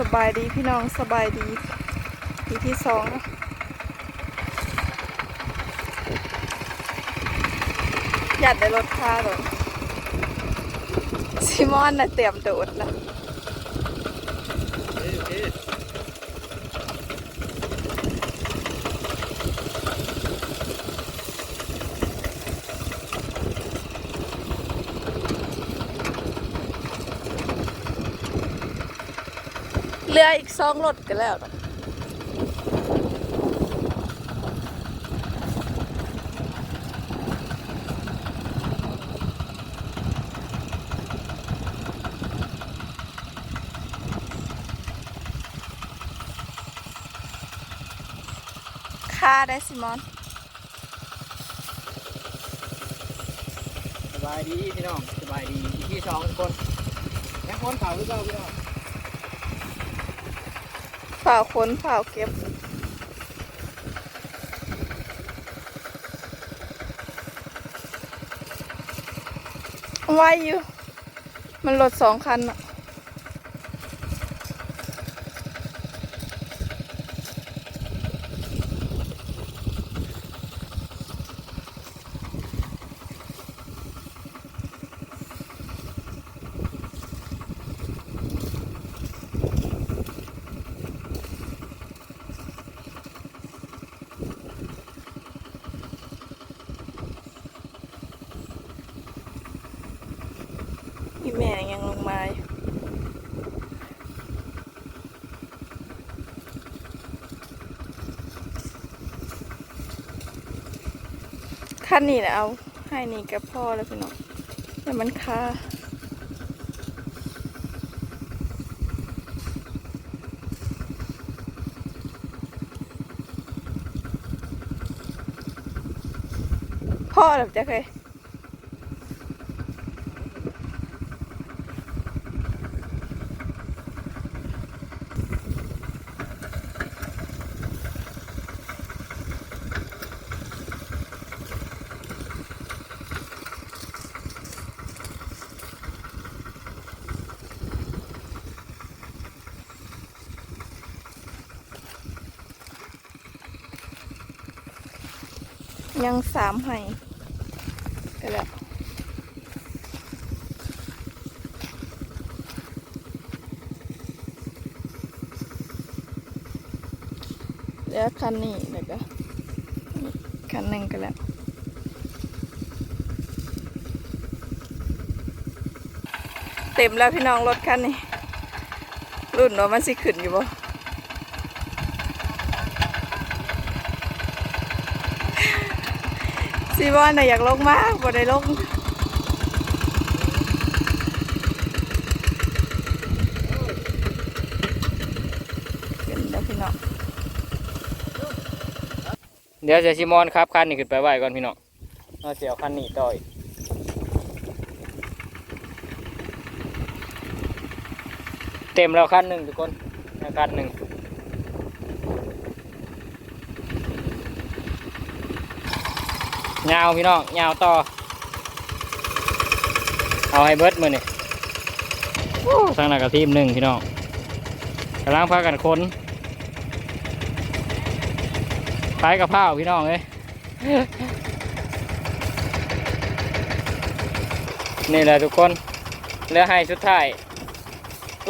สบายดีพี่น้องสบายดีทีที่สองอยากได้รถค่าเลยซิมอนน่ะเตรียมโดดแล้ว เหลืออีกสองรถกันแล้วค่าได้ซิมอนสบายดีพี่น้องสบายดีพี่สองทุกคนแม่คนเก่าหรือเปล่าพี่น้อง ฝ่าค้นฝ่าเก็บไว้อยู่ มันรถสองคันอะ อีแม่ยังลงมาอยู่ ขั้นนี้นะเอาให้นี่กับพ่อแล้วพี่น้องแต่มันคาพ่อแบบจะเคย ยังสามให้ก็แล้วเหลือคันนี้แล้วก็คันหนึ่งก็แล้วเต็มแล้วพี่น้องรถคันนี้รุ่นว่ามันสิขึ้นอยู่บ่ ซีบอนน่ะอยากลงมากบ่ได้ลงเป็นแล้วพี่น้องเดี๋ยวจะชิมอนครับคันนี้ขึ้นไปไหวก่อนพี่น้องเราเสียวคันนี้ต่อยเต็มแล้วคันหนึ่งทุกคนคันหนึ่ง ยาวพี่น้องยาวต่อ เอาให้เบิร์ดมือนี่ทางหนักกระทีมหนึ่งพี่น้องกำลังพากันค้นไปกับข้าพี่น้องเอ้ยนี่แหละทุกคนเลือให้สุดท้าย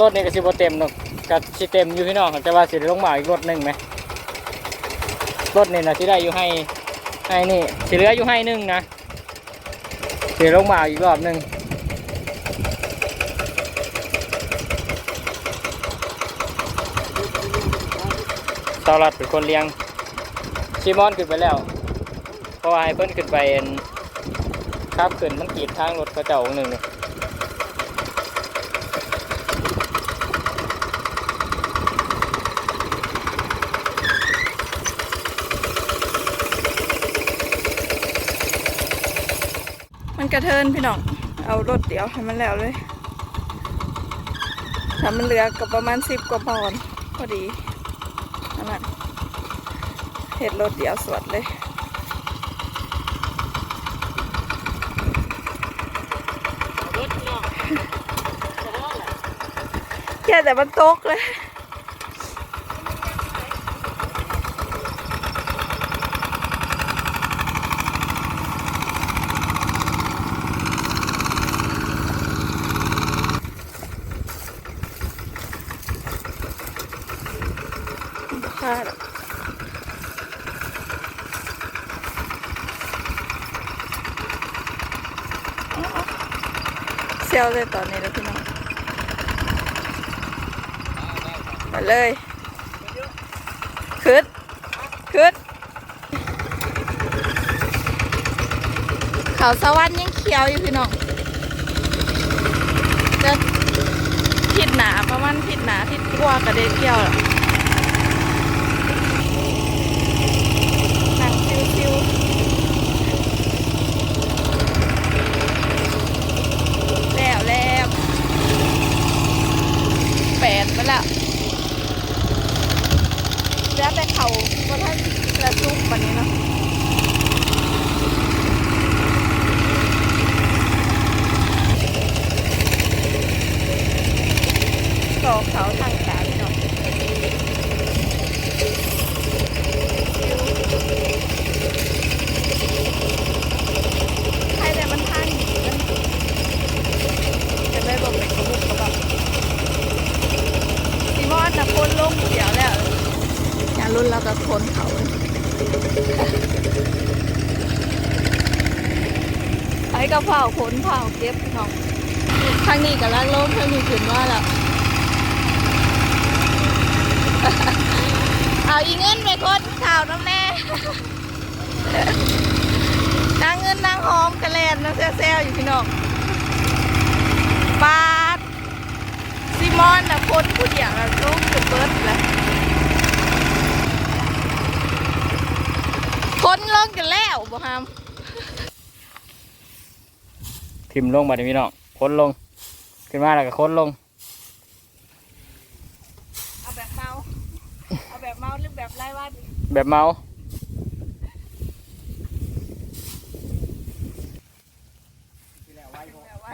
รถนี่ก็สิบเต็มหรอกก็สิเต็มอยู่พี่น้องแต่ว่าสิลงมาอีกรถหนึ่งไหมรถนี่นะที่ได้อยู่ให้ ให้นี่สีเหลืออยู่ให้หนึ่งนะสิได้ลงมาอีกรอบหนึ่งตอลัดเป็นคนเลี้ยงชีมอนขึ้นไปแล้วเพราะว่าให้เพิ่นขึ้นไปครับขึ้นมันกีดทางรถกระเจ้าองหนึ่งนี่มั กระเทินพี่น้อง เอารถเดียวให้มันแล้วเลยถ้ามันเหลือก็ประมาณสิบกว่าปอนด์พอดีนั่นแหละเห็ดรถเดียวสวดเลยแค่แต่มันตกเลย เซลเลยตอนนี้แล้วพี่น้องไปเลยขึ้นขึ้นเขาสวรรค์ยังเขียวอยู่พี่น้องจะผิดหนาประมาณผิดหนาผิดกลัวกระเด็นเกี่ยวแล้วนั่งชิวๆแล้วแล้วแปดไปแล้ว แล้เขาก็ถ้กระซุกวันนี้เนาะสองเขาทางกลางเนาะใครแต่มันทางดีมันจะได้บอกเป็นกระบุกกระบับซีมอนนะพ้นลงเดี๋ยวแล้วอย่า รุ่นเรากับพ้นเขาเลยไอ้กระเพาพ้นเผาเก็บพี่น้องทางนี้กับล่างลมทางนี้ขึ้นว่าแล้วเอาอีเงินไปคนข่าวน้ำแน่นางเงินนางหอมกระแลนนางแซวๆอยู่พี่น้องปาดซิมอนนะคนผู้เดียวนะลูกเบิร์ดแล้วคนลง กันแล้วบ่ฮามทิมลงบัดนี้พี่น้องค้นลง ขึ้นมาแล้วก็ค้นลง เอาแบบเมา เอาแบบเมาหรือแบบไร้วันแบบเมา แบบไว้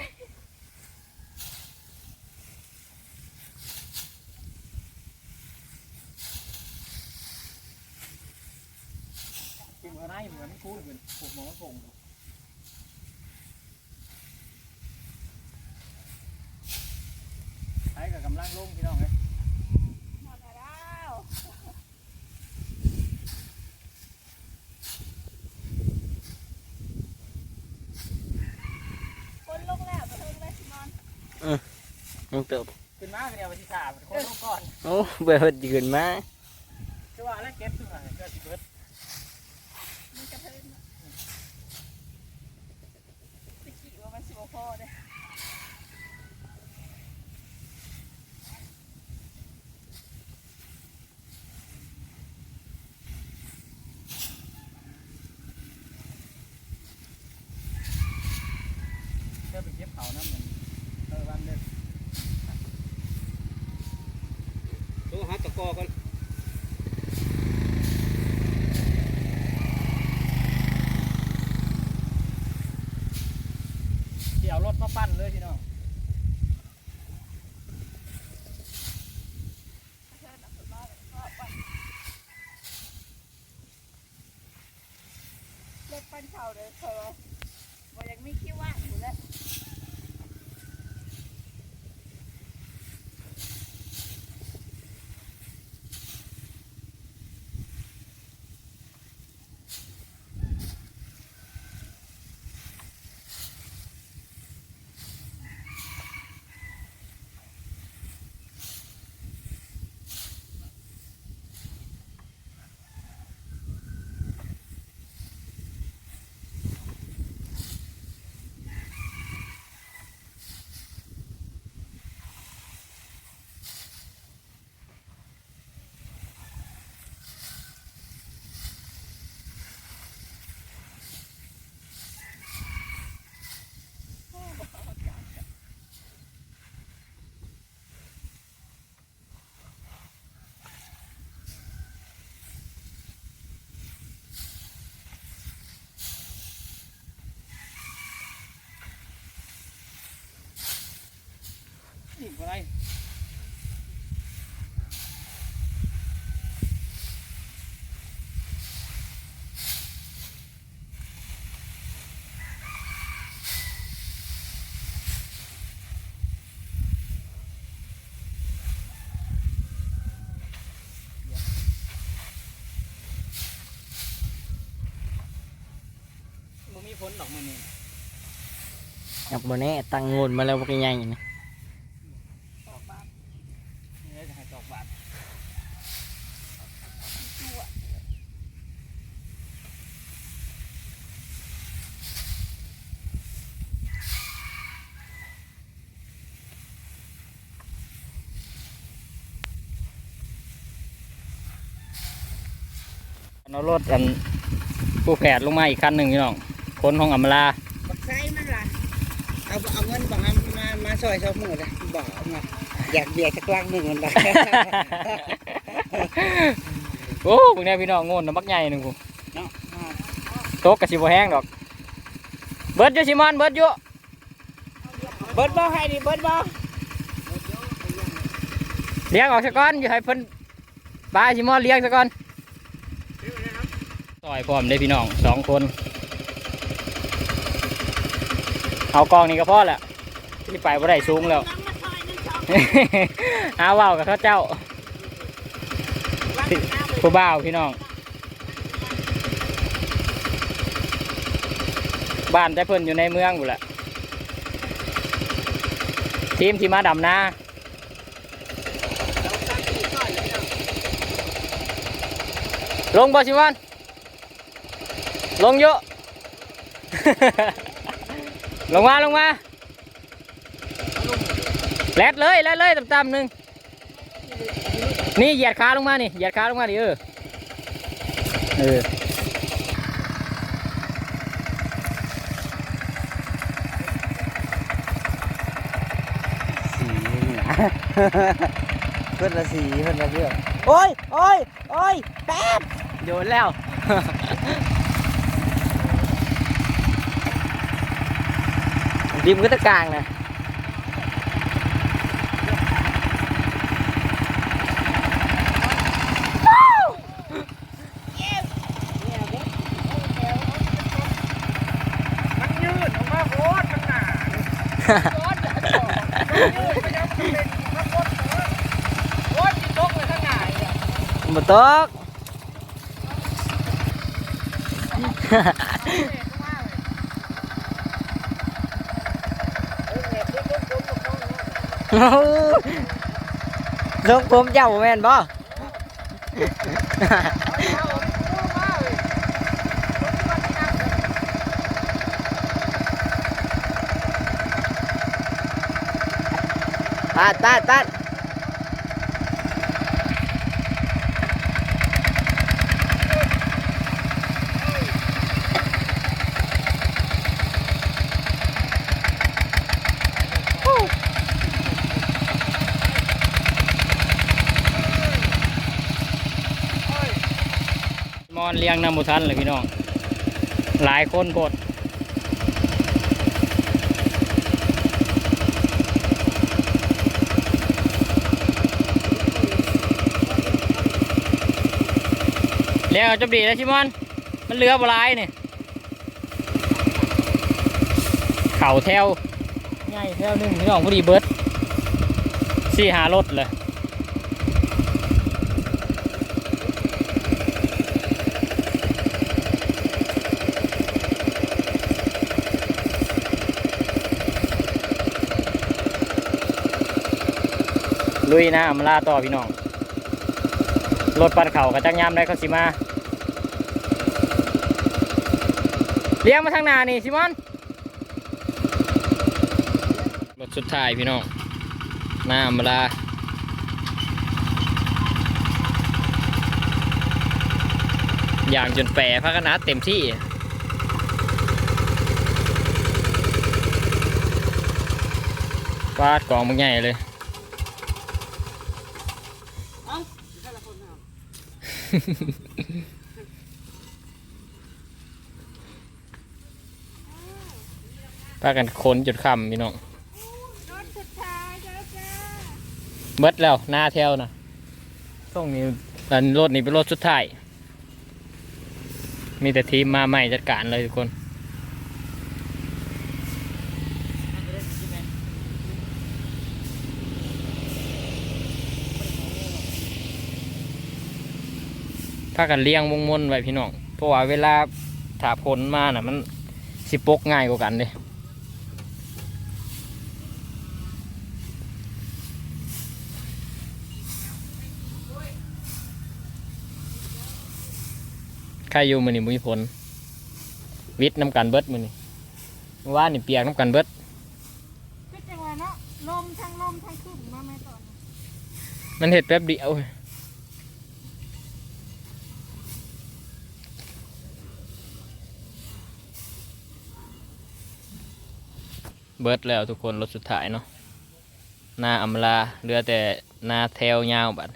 กิน อะไรเหมือนคูดเหมือนผูกหมอผงใช้กับกำลังลงพี่น้องเลยหมดแล้วคนลงแล้วไปเพิ่งเลยซิมอนน้องเติบขึ้นมาเดียวไปที่สามคนลงก่อนโอ้เบื่อเพิ่นยืนมาคือว่าแล้วเก็บขึ้นมาเกิดสิเบิด มันกระเทินอะตะกี้ว่ามันสิบพอเด้ เดี๋ยวไปเก็บเขาน้ำมันเออวันเดิน ต้องหาตะ กอก่อนเดี๋ยวรถมาปั้นเลยพี่น้อง บ่ได้บ่มีผลดอกมื้อนี้ งับโมแน่ตั้งโงนมาแล้วพวกใหญ่ๆนี่ เอารถอันผู้แผดลงมาอีกคันหนึ่งพี่น้องคนของอำมาลาบักไซมันล่ะเอาเอาเงินบอกมามามาซอยชาวหมู่เลยบอกเอามาอยากเบียร์สักลังหนึ่งมันละโอ้พวกนี้พี่น้องโง่นน้ำบักใหญ่หนึ่งกูเนาะโต๊ะกระชิบแห้งดอก เบิร์ดอยู่ชิมอนเบิร์ดอยู่เบิดบ่ให้ดิเบิดบ่เลี้ยงออกซะก่อนอยู่ให้เพิ่นปลาชิมอนเลี้ยงซะก่อน ซอยพร้อมได้พี่น้องสองคน เอากองนี้ก็พอแหละที่ไปบ่ได้สูงแล้ว หาว่าวกับเขาเจ้าผู้บ่าวพี่น้อง บ้านแต่เพิ่นอยู่ในเมืองอยู่แหละทีมที่มาดำนาลงบอชิวัน ลงเยอะ ลงมาลงมาแลดเลยแลดเลยต่ำๆหนึ่งนี่เหยียดขาลงมานี่เหยียดขาลงมาดิเออเออสีนี่นะเพิ่นละสีเพิ่นละเรื่องโอ้ยโอ้ยโอ้ยแป๊บโยนแล้ว ดิมก็ตะกลางนะมันยืดออกมาโคตรมันหนาโอ้ยจิตกเลยข้างหน้าเนี่ย บ่ตก ทรงผมเจ้าบ่แม่นบ่ ตัดตัดตัด มอนเลี้ยงน้ำบุทันเลยพี่น้อง หลายคนโพดเลี้ยงเอาจบดีแล้วชิมอน มันเหลือบหลายนี่เข่าแถวใหญ่แถวหนึ่งพี่น้องพอดีเบิร์ดสี่หารถเลย ลุยนะอำลาต่อพี่น้อง รถปัดเข่ากระจักยามได้เขาสิมา เลี้ยงมาทางหน้านี่ซิมอนรถสุดท้ายพี่น้องหน้าอำลาอย่างจนแปรพักนาดเต็มที่ฟาดกองมึงใหญ่เลย พากันค้นจุดคำพี่น้องเบิดแล้วหน้าแถวนะต้องนี้อันรถนี้เป็นรถสุดท้าย มีแต่ทีมมาใหม่จัดการเลยทุกคนากันเลี้ยงวงมนไว้พี่น้องเพราะว่าเวลาถ้าผลมาน่ะมันสิปกง่ายกว่ากันเด้ใครอยู่มือนี่มุ้ยผลวิทย์น้ำกันเบิดมือนี่เมื่อว่านนี่เปียกน้ำกันเบิดก็จังหวะเนาะลมทั้งลมทั้งขึ้นมาไม่ตอนมันเห็ดแป๊บเดียว เบิดแล้วทุกคนรถสุดท้ายเนาะหน้าอำลาเหลือแต่หน้าแถวยาวบัด